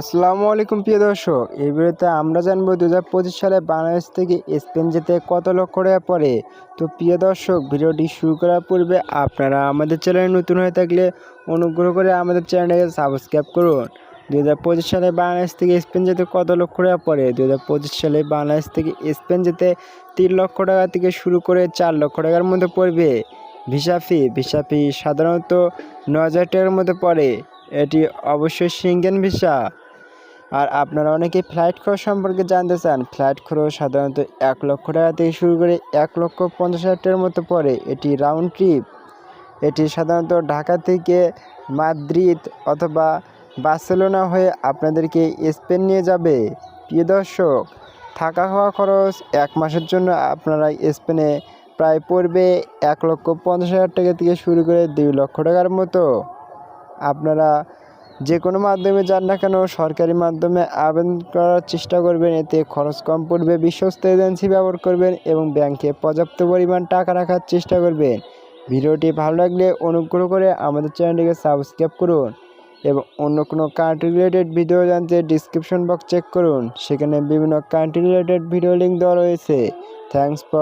আসসালামু আলাইকুম, প্রিয় দর্শক। এই ভিডিওতে আমরা জানব দু হাজার পঁচিশ সালে বাংলাদেশ থেকে স্পেন যেতে কত লক্ষ টাকা পড়ে। তো প্রিয় দর্শক, ভিডিওটি শুরু করার পূর্বে আপনারা আমাদের চ্যানেলে নতুন হয়ে থাকলে অনুগ্রহ করে আমাদের চ্যানেলটাকে সাবস্ক্রাইব করুন। দু হাজার পঁচিশ সালে বাংলাদেশ থেকে স্পেন যেতে কত লক্ষ টাকা পড়ে? দু হাজার পঁচিশ সালে বাংলাদেশ থেকে স্পেন যেতে তিন লক্ষ টাকা থেকে শুরু করে চার লক্ষ টাকার মধ্যে পড়বে। ভিসা ফি ভিসা ফি সাধারণত ন হাজার টাকার মধ্যে পড়ে। এটি অবশ্যই সিঙ্গেন ভিসা। আর আপনারা অনেকে ফ্লাইট খরচ সম্পর্কে জানতে চান ফ্লাইট খরচ সাধারণত এক লক্ষ টাকা থেকে শুরু করে এক লক্ষ পঞ্চাশ হাজার টাকার মতো পড়ে। এটি রাউন্ড ট্রিপ এটি সাধারণত ঢাকা থেকে মাদ্রিদ অথবা বার্সেলোনা হয়ে আপনাদেরকে স্পেন নিয়ে যাবে। প্রিয় দর্শক, থাকা হওয়া খরচ এক মাসের জন্য আপনারা স্পেনে প্রায় পড়বে এক লক্ষ পঞ্চাশ হাজার টাকা থেকে শুরু করে দুই লক্ষ টাকার মতো। আপনারা যে কোনো মাধ্যমে যান না কেন, সরকারি মাধ্যমে আবেদন করার চেষ্টা করবেন। এতে খরচ কম পড়বে, বিশ্বস্ত এজেন্সি ব্যবহার করবেন এবং ব্যাংকে পর্যাপ্ত পরিমাণ টাকা রাখার চেষ্টা করবেন। ভিডিওটি ভালো লাগলে অনুগ্রহ করে আমাদের চ্যানেলটিকে সাবস্ক্রাইব করুন এবং অন্য কোনো কান্ট্রি রিলেটেড ভিডিও জানতে ডিসক্রিপশন বক্স চেক করুন। সেখানে বিভিন্ন কান্ট্রি রিলেটেড ভিডিও লিঙ্ক দেওয়া রয়েছে। Thanks for